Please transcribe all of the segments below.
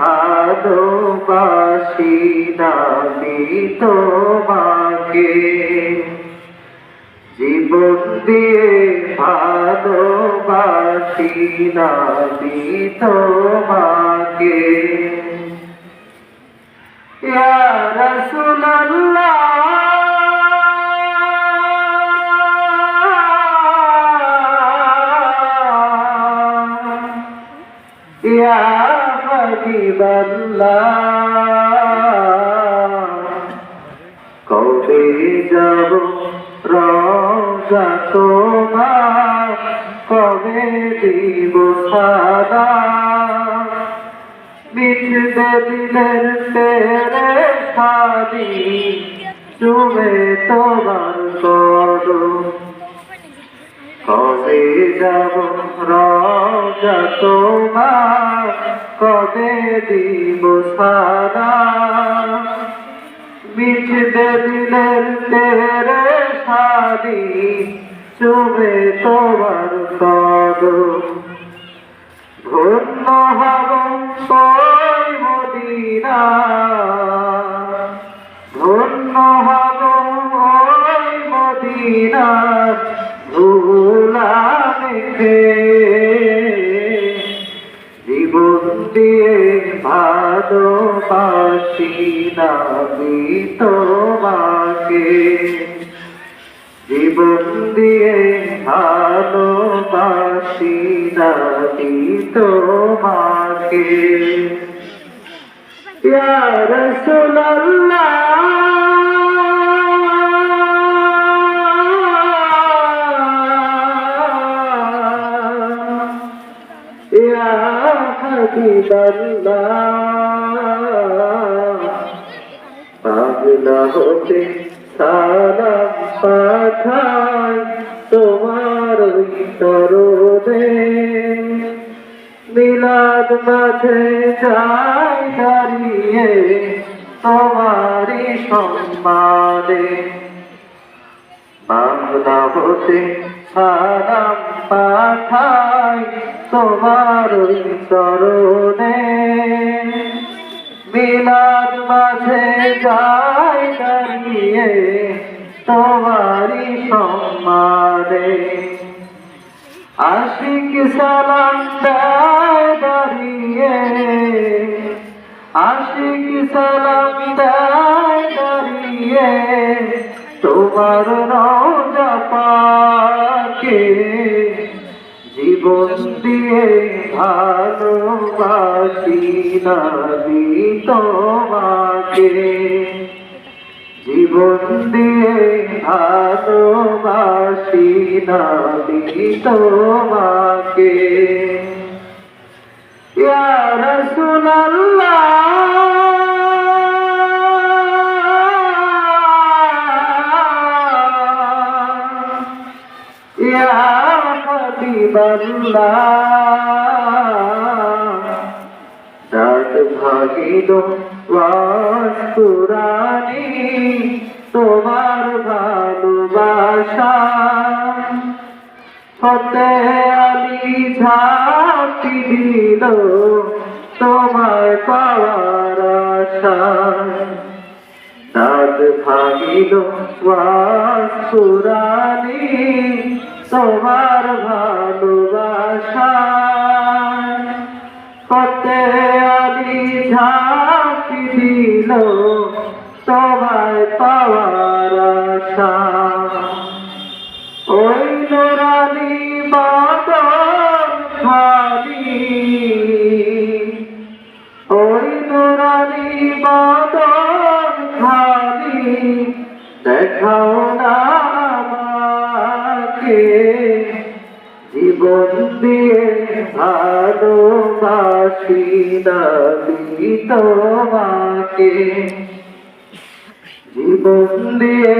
ভালোবাসি নবী তোমাকে। জীবন দিয়ে ভালোবাসি নবী তোমাকে। ইয়া হাবিবাল্লাহ কবে যাব রোজা তোমার? কবে দিব সাদা? মিটবে দিলের চুমে তোমার কবে যাব রোজা তোমার, কবে দিব সাদা মিটবে দিলের তেরে সাদি চুমে তোমার করো ধন্য হব তোই মদিনা দেখে জীবন দিয়ে ভালোবাসি নাবি তোমাকে। জীবন দিয়ে ভালোবাসি নাবি তোমাকে। ইয়া রাসূলুল্লাহ পাগলা হতে সালাম পাঠাই তোমার তরদে মিলাদ মাঝে যাই দাঁড়িয়ে তোমারই সম্মানে। বাংলা হতে সালাম পাঠাই তোমার চরণে। মিলাদ মাঝে যাই দাঁড়িয়ে তোমারই সম্মানে আশিক সালাম দাঁড়িয়ে। আশিক সালাম দাঁড়িয়ে। তোমার রোজা পাকে দিয়ে ভালোবাসি নবী তোমাকে। জীবন দিয়ে ভালোবাসি নবী তোমাকে। ইয়া হাবিবাল্লাহ রাত ভাগিল ওয়াসুরানি তোমার ভালোবাসা। হতে আলি ঝাঁকি দিল তোমার পাওয়ার আশা। রাত ভাগিল ওয়াসুরানি তোমার ভালোবাসা কতে আমি ঝাঁকি দিল তোমায় পাওয়ার আশা। ওই জীবন দিয়ে ভালোবাসি দাবি তোমাকে জীবন দিয়ে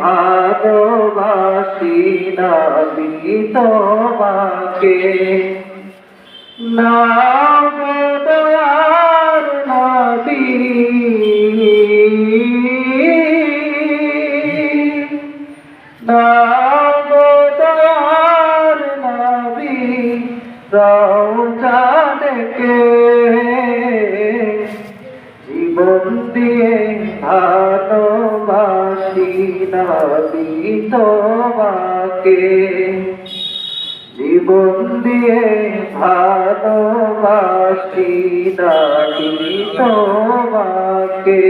ভালোবাসি দাবি তোমাকে না তোমাকে জীবন দিয়ে ভালোবাসি নবী তোমাকে।